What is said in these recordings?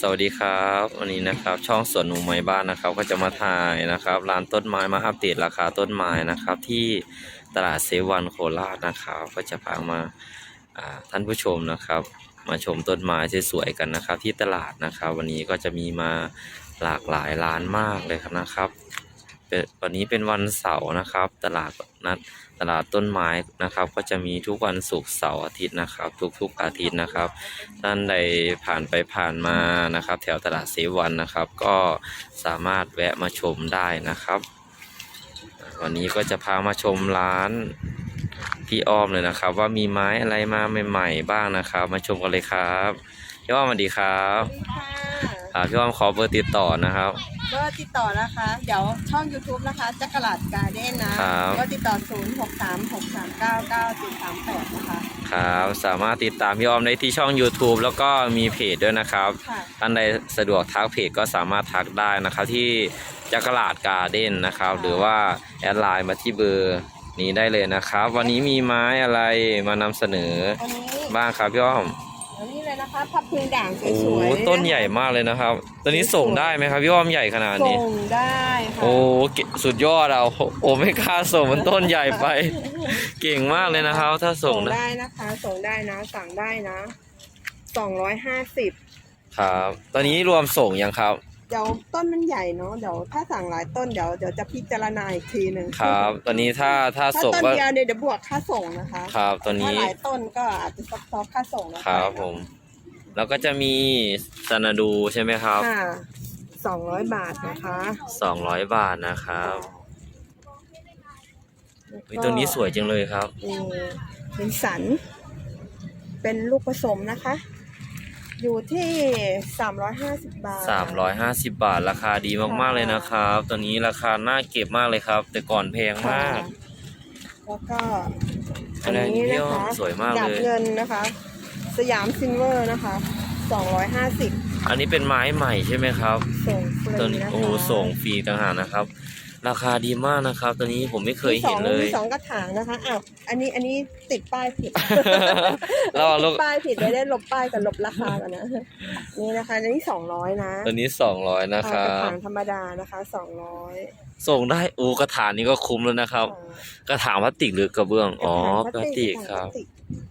สวัสดีครับวันนี้นะครับช่องสวนหนูไม้บ้านนะครับ ก็จะมาถ่ายนะครับร้านต้นไม้มาอัปเดตราคาต้นไม้นะครับ ที่ตลาดเซวันโคราชนะครับ ก็จะพามาอ่าท่านผู้ชมนะครับ มาชมต้นไม้สวยๆกันนะครับ ที่ตลาดนะครับ วันนี้ก็จะมีมาหลากหลายร้านมากเลยครับนะครับ เป็นวันนี้เป็นวันเสาร์นะครับ ตลาดนัดตลาดต้นไม้นะครับ ก็จะมีทุกวันศุกร์เสาร์อาทิตย์นะครับ ทุกๆอาทิตย์นะครับ ท่านใดผ่านไปผ่านมานะครับ แถวตลาดเซวันนะครับ ก็สามารถแวะมาชมได้นะครับ วันนี้ก็จะพามาชมร้านพี่อ้อมเลยนะครับ ว่ามีไม้อะไรมาใหม่ๆบ้างนะครับ มาชมกันเลยครับพี่อ้อมสวัสดีครับค่ะอ่าพี่อ้อมขอเบอร์ติดต่อนะครับ เบอร์ติดต่อนะคะ เดี๋ยวช่อง YouTube นะคะจักรลาดการ์เด้นนะครับเบอร์ติดต่อ 0 6 3 6 3 9 9 7 3 8 นะคะ ครับ สามารถติดตามพี่อ้อมได้ที่ช่อง YouTube แล้วก็มีเพจด้วยนะครับค่ะ ท่านใดสะดวกทักเพจก็สามารถทักได้นะครับ ที่จักรลาดการ์เด้นนะครับ หรือว่าแอดไลน์มาที่เบอร์นี้ได้เลยนะครับ วันนี้มีไม้อะไรมานำเสนออันนี้บ้างครับพี่อ้อมอั นนี้เลยนะคะพับพึงด่างสโอ้โหวยๆต้นใหญ่มากเลยนะครับตัวนี้ส่งได้ไหมครับพี่อ้อมใหญ่ขนาดส่นี้งได้ค่ะโอ้เก่งสุดยอดอะโอ้โหโอ้ไม่กล้าส่งมันต้นใหญ่ไป เก่งมากเลยนะครับ ถ้าส่ส่งงนะได้นะคะ ส่งได้นะ สั่งได้นะ250ครับ ตอนนี้รวมส่งยังครับ เดี๋ยวต้นมันใหญ่เนาะเดี๋ยวถ้าสั่งหลายต้นเดี๋ยวเดี๋ยวจะพิจารณาอีกทีหนึ่งครับ ตอนนี้ถ้าถ้าถ้าส่งต้นก็เดียวเนี่ยเดี๋ยวบวกค่าส่งนะคะครับตอนนี้ถ้าหลายต้นก็อาจจะซับซ้อนค่าส่งนะะครับผม แล้วก็จะมีสนาดูใช่ไหมครับค่ะสองร้อยบาทนะคะสองร้อยบาทนะครับเฮ้ยตัวนี้สวยจังเลยครับ นี่เป็นสัน เป็นลูกผสมนะคะ อยู่ที่สามร้อยห้าสิบบาทสามร้อยห้าสิบบาทราคาดีมากๆเลยนะครับ ตัวนี้ราคาน่าเก็บมากเลยครับ แต่ก่อนแพงมาก แล้วก็อัอันนนี้นี้พี่นะอ้อคะมสวยมากดาเลบยเงินนะคะ สยามซิลเวอร์นะคะสองร้อยห้าสิบอันนี้เป็นไม้ใหม่ใช่ไหมครับ ส่งฟรีตัวนี้นะคะโอ้โหส่งฟรีต่างหากนะครับ ราคาดีมากนะครับ ตัวนี้ผมไม่เคยเห็นเลยมีสองกระถางนะคะ อ้าว อันนี้ อันนี้ติดป้ายผิด เราเอาลูกป้ายผิดไม่ได้ลบป้ายกับลบราคากันนะ นี่นะคะอันนี้สองร้อยนะตัวนี้สองร้อยนะคกรัระบถางธรรมดานะคะสองร้อยส่งได้โอ้กระถางนี้ก็คุ้มแล้วนะครับ กระถางพลาสติกหรือ กระเบื้อง อ๋อกระติกครับนะคะ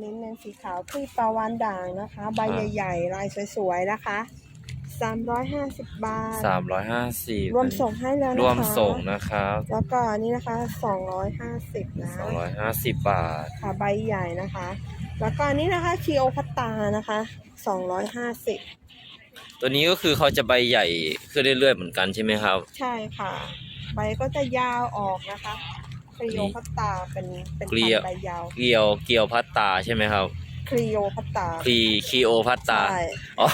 เน้นเน้นสีขาวที่ปลาวานด่างนะคะ ใบครับใหญ่ๆ ลายสวยๆ นะคะสามร้อยห้าสิบบาท สามร้อยห้าสิบรวมส่งให้แล้วนะคะรวมส่งนะครับแล้วก็อันนี้นะคะสองร้อยห้าสิบนะสองร้อยห้าสิบบาท ค่ะใบใหญ่นะคะ แล้วก็อันนี้นะคะคีโอพัตตานะคะสองร้อยห้าสิบตัวนี้ก็คือเขาจะใบใหญ่ขึ้นเรื่อยๆเหมือนกันใช่ไหมครับ ใช่ค่ะ ใบก็จะยาวออกนะคะ คลีโอพัตตาเป็นเป็นเกลีพันยวธุ์ใบยาวเกียวเกียวพัตตาใช่ไหมครับคลีโอพัตตาคีคีโอพัตตาใช่อ๋อ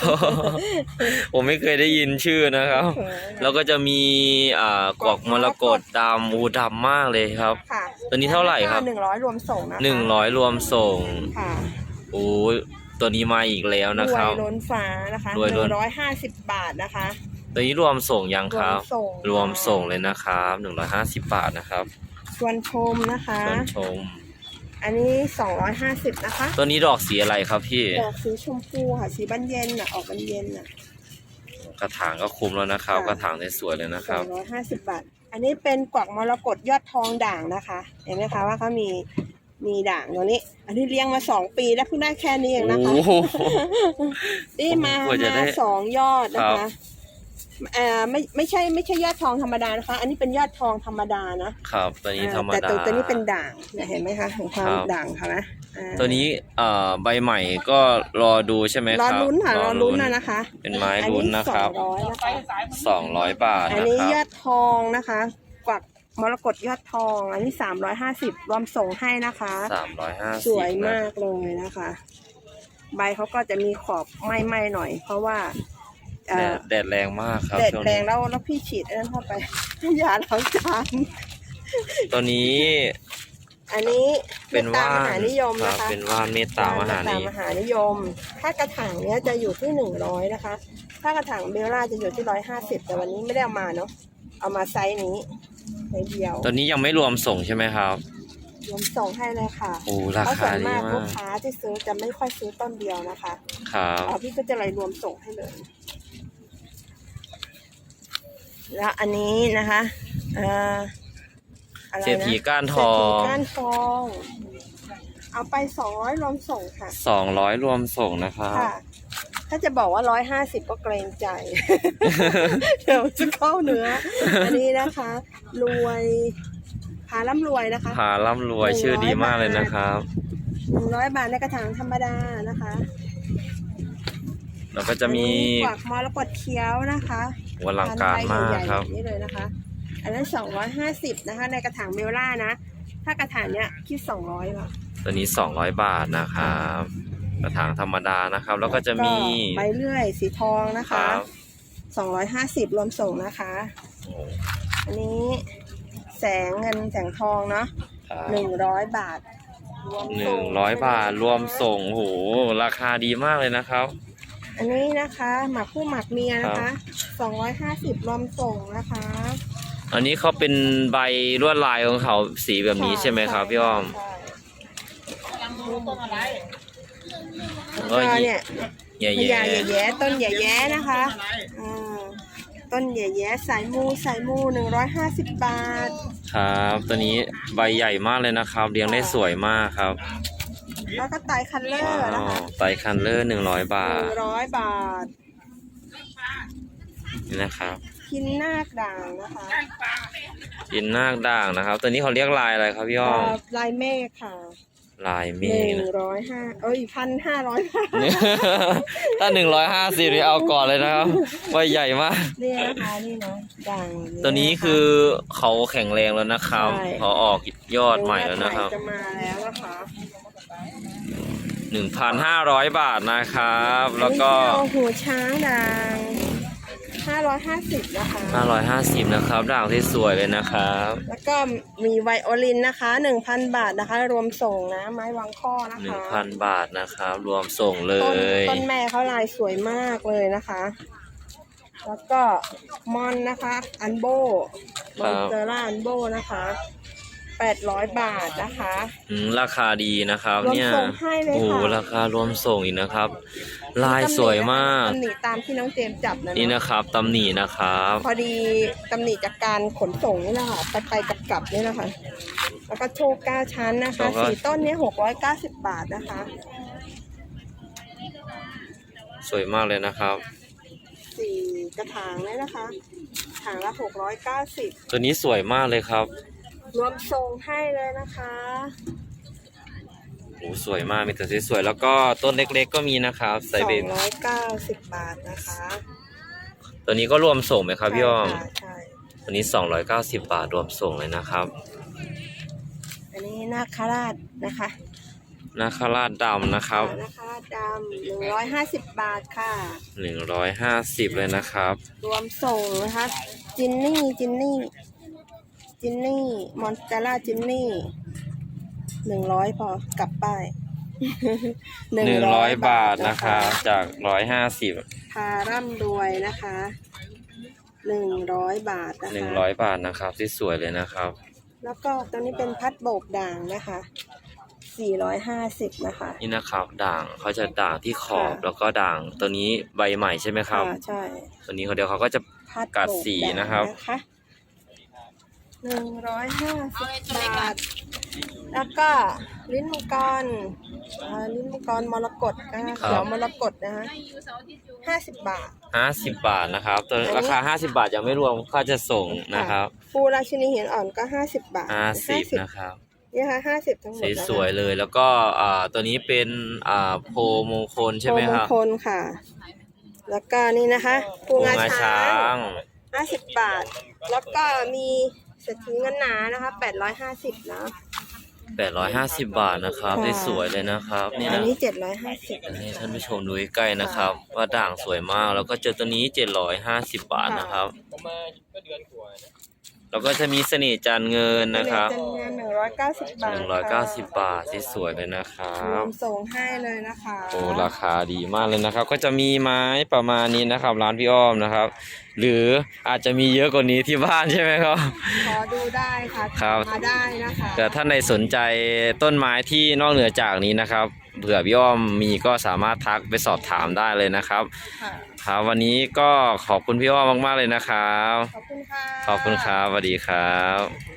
ผมไม่เคยได้ยินชื่อนะครับ แล้วก็จะมีอ่ากวักมรกตดำอูดำมากเลยครับ ค่ะตัวนี้เท่าไหร่ครับ หนึ่งร้อยรวมส่งนะคะหนึ่งร้อยรวมส่งค่ะโอ้ยตัวนี้มาอีกแล้วนะรควรับยล้นฟ้านะคะรวยหล้นึ่นงร้อยห้าสิบบาทนะคะตัวนี้รวมส่งยังรควรับมส่งรวมส่งเลยนะครับหนึ่งร้อยห้าสิบบาทนะครับช วนชมนะคะเชิญชม อันนี้สองร้อยห้าสิบนะคะ ตัวนี้ดอกสีอะไรครับพี่ ดอกสีชมพูค่ะ สีบานเย็นอะ ออกบานเย็นอะ กระถางก็คุ้มแล้วนะครับ ค่ะ กระถางสวยๆเลยนะคสอรับงร้อยห้าสิบบาท อันนี้เป็นกวักมรกตยอดทองด่างนะคะ เห็นไหมคะว่าเขามี มีด่างตัวนี้ อันนี้เลี้ยงมาสองปีแล้วเพิ่งได้แค่นี้เองนะคะ โอ้โห นี่มา กว่าจะได้มาสองยอดนะครัคะบเอ่อไม่ไม่ใช่ไม่ใช่ยอดทองธรรมดานะคะ อันนี้เป็นยอดทองธรรมดานะครับ ตัวนี้อ่าธรรมแต่ดาตัวตัวนี้เป็นด่างเนี่ยเห็นไหมคะเห็นความครับ ด่างค่ะนะอ่าตัวนี้เอ่อใบใหม่ก็รอดูใช่ไหมรคอรับลุ้นค่ะรอลุ้นนะนะคะเป็นไม้ลุ้นนะครับอันนี้สองร้อยนะคะสองร้อยบาทอันนะนี้ครัยอบดทองนะคะกวักมรกตยอดทอง อันนี้สามร้อยห้าสิบรวมส่งให้นะคะ สามร้อยห้าสสิบวยนะมากเลยนะคะ ใบเขาก็จะมีขอบไหม้ๆหน่อย เพราะว่าเอ่ แดอดแดดแรงมากครับแดดช่วงแรนี้ งแล้วแล้วพี่ฉีดอันนั้นเข้าไปยาล้างจานตัวนี้อันนี้เป็นตาว่ามนหานิยมครันะบคะเป็นว่านเมตตามหาตานิมหานิยม ถ้ากระถางเนี้ยจะอยู่ที่หนึ่งร้อยนะคะ ถ้ากระถางเบลล่าจะอยู่ที่ร้อยห้าสิบแต่วันนี้ไม่ได้เอามาเนาะเอามาไซส์นี้ไซส์เดียวตัวนี้ยังไม่รวมส่งใช่ไหมครับรวมส่งให้เลยค่ะโอ้ราเพราะส่คาวนดีมากมาลูกกค้าที่ซื้อจะไม่ค่อยซื้อต้นเดียวนะคะครับอ๋อพี่ก็จะเลยรวมส่งให้เลย แล้วอันนี้นะคะเอ่ออะไรนะเศรษฐีก้านทเศรษอฐีงก้านทอง เอาไปสองร้อยรวมส่งค่ะ สองร้อยรวมส่งนะครับ ค่ะ ถ้าจะบอกว่าร้อยห้าสิบก็เกรงใจ เดี๋ยวจะเข้าเนื้อ อันนี้นะคะ รวยพาล่ำรวยนะคะพาร่ำรวยหนึ่งร้อยชื่อดีมากเลยบาทนะครับ หนึ่งร้อยบาทในกระถางธรรมดานะคะแล้วก็จะมี อันนี้กวักมรกตเขียวนะคะ หัวลังการมากครับพันธุ์ใบใหญ่ๆแบบนี้เลยนะคะ อันนั้นสองร้อยห้าสิบนะคะ ในกระถางเมลล่านะ ถ้ากระถางเนี้ยคิดสองร้อยค่ะตัวนี้สองร้อยบาทนะครับ กระถางธรรมดานะครับ แล้วก็จะมีใบเลื่อยสีทองนะคคะรับสองร้อยห้าสิบรวมส่งนะคะโอ้อันนี้แสงเงินแสงทองเนาะครับหนึ่งร้อยบาทรวมหส่นึ่งร้อยบาทรวมส่งโอ้โหราคาดีมากเลยนะครับ อันนี้นะคะ หมักคู่หมักเมียนะคะสองร้อยห้าสิบรวมส่งนะคะ อันนี้เขาเป็นใบลวดลายของเขาสีแบบนี้ใช่ไหมครับพี่อ้อมใช่ก็ก็เนี่ยแย่พญาแย่แย่ต้นแย่แย่นะคะอ่าต้นแย่แย่สายมูสายมูหนึ่งร้อยห้าสิบบาทๆครับตัวนี้ใบใหญ่มากเลยนะครับเลี้ยงได้สวยมากครับ แล้วก็ไตรคันเลอว้าร์นะวคะไตรคันเลอร์หนึ่งร้อยบาหทนึ่งร้อยบาทนี่นะครับพินนาคด่างนะคะกินนาคด่างนะครับ ตัวนี้เขาเรียกลายอะไรครับพี่อ้อม เอ่อลายเมฆค่ะลายเมหฆนึ่งนะร้อยห้าเอ้ยพันห้าร้อยบาทถ้าหนึ่งร้อยห้าสิบนี่เอาก่อนเลยนะครับว่าใหญ่มากนี่นะคะนี่นะด่างตัวนี้คือเขาแข็งแรงแล้วนะครับใช่ เขาออกยอดใหม่แล้วนะครับ จะมาแล้วนะคะ หนึ่งพันห้าร้อยบาทนะครับ แล้วก็อันนี้เอาหูช้างด่างห้าร้อยห้าสิบนะคะห้าร้อยห้าสิบนะครับด่างที่สวยเลยนะครับ แล้วก็มีไวโอลินนะคะหนึ่งพันบาทนะคะ รวมส่งนะ ไม้วางข้อนะหนึ่งคะพันบาทนะครับ รวมส่งเลต้นย ต้นแม่เขาลายสวยมากเลยนะคะ แล้วก็มอนนะคะ อันโบมอนเตอร่าอันโบนะคะ แปดร้อยบาทนะคะ อืมราคาดีนะครับ รวมเนี่ยส่งให้เลยโอ้โหค่ะราคารวมส่งอีกนะครับ ลายสวยมาก ตำหนิตามที่น้องเจมส์จับนะนี่เนาะนะครับตำหนินะครับ พอดีตำหนิจากการขนส่งนี่แหละค่ะไปไปกลับกลับๆนี่แหละค่ะแล้วก็โชว์เก้าชั้นนะคะสี่ต้นเนี้หกร้อยเก้าสิบบาทนะคะ สวยมากเลยนะครับ สี่กระถางเลยนะคะ ถางละหกร้อยเก้าสิบตัวนี้สวยมากเลยครับ รวมส่งให้เลยนะคะโอ้สวยมากมีแต่สวยๆแล้วก็ต้นเล็กๆก็มีนะครับสใส่อเบงร้อยเก้าสิบบาทนะคะตัวนี้ก็รวมส่งไหมครับพี่อ้อม ใช่ค่ะใช่ ตัวนี้ 290 บาทรวมส่งเลยนะครับอันนี้นาคราชนะคะนาคาราชดำนะครับ นาคราชดำหนึ่งร้อยห้าสิบบาทค่ะ 150 เลยนะครับ รวมส่งนะคะ จินนี่ จินนี่ จินนี่ มอนสเตล่าจินนี่หนึ่งร้อยพอกลับป้าย100บาทนะครับจาก150พาร่ำรวยนะคะหนึ่งร้อยบาทนะคะ100บาทนะครับที่สวยเลยนะครับ แล้วก็ตัวนี้เป็นพัดโบกด่างนะคะสี่ร้อยห้าสิบนะคะ นี่นะครับด่างเขาจะด่างที่ขอบค่ะแล้วก็ด่างตัวนี้ใบใหม่ใช่ไหมครับค่ะใช่ตัวนี้เขาเดียวเขาก็จะพัดกัดโบสีด่างนะครับ หนึ่งร้อยห้าสิบบาท แล้วก็ลิ้นมังกรอ่าลิ้นมังกรมรกตนะคะเขียวมรกตนะคะห้าสิบบาท50บาทนะครับตัวอันนี้ราคา50บาทยังไม่รวมค่าจะส่งนะครับฟูราชินีหินอ่อนก็ห้าสิบบาท50นะครับนี่ค่ะห้าสิบทั้งหมดสีนะคะสวยเลยแล้วก็อ่าตัวนี้เป็นอ่าโพมงคลใช่ไหมครับโพมงคลค่ะ แล้วก็นี่นะคะปูโพงางาช้าช้างงห้าสิบบาท แล้วก็มี เศรษฐีเงินหนานะคะแปดร้อยห้าสิบนะ850บาทนะครับค่ะ ได้สวยเลยนะครับนี่อันนะนี้เจ็ดร้อยห้าสิบอันนี้ท่านผู้ชมดูใกล้ๆนะครับ ว่าด่างสวยมากแล้วก็เจอตัวนี้750บาทนะครับ แล้วก็จะมีเสน่ห์จันทร์เงินนะครับเป็นเงินหนึ่งร้อยเก้าสิบบาทหนึ่งร้อยเก้าสิบบาทที่สวยเลยนะครับรวมส่งให้เลยนะคะโอ้ราคาดีมากเลยนะครับ ก็จะมีไม้ประมาณนี้นะครับร้านพี่อ้อมนะครับ หรืออาจจะมีเยอะกว่านี้ที่บ้านใช่ไหมครับขอดูได้ค่ะครับมาได้นะคะแต่ท่านใดสนใจต้นไม้ที่นอกเหนือจากนี้นะครับเผื่อพี่อ้อมมีก็สามารถทักไปสอบถามได้เลยนะครับ ค่ะครับวันนี้ก็ขอบคุณพี่อ้อมมาก ๆ เลยนะครับ ขอบคุณค่ะขอบคุณครับสวัสดีครับ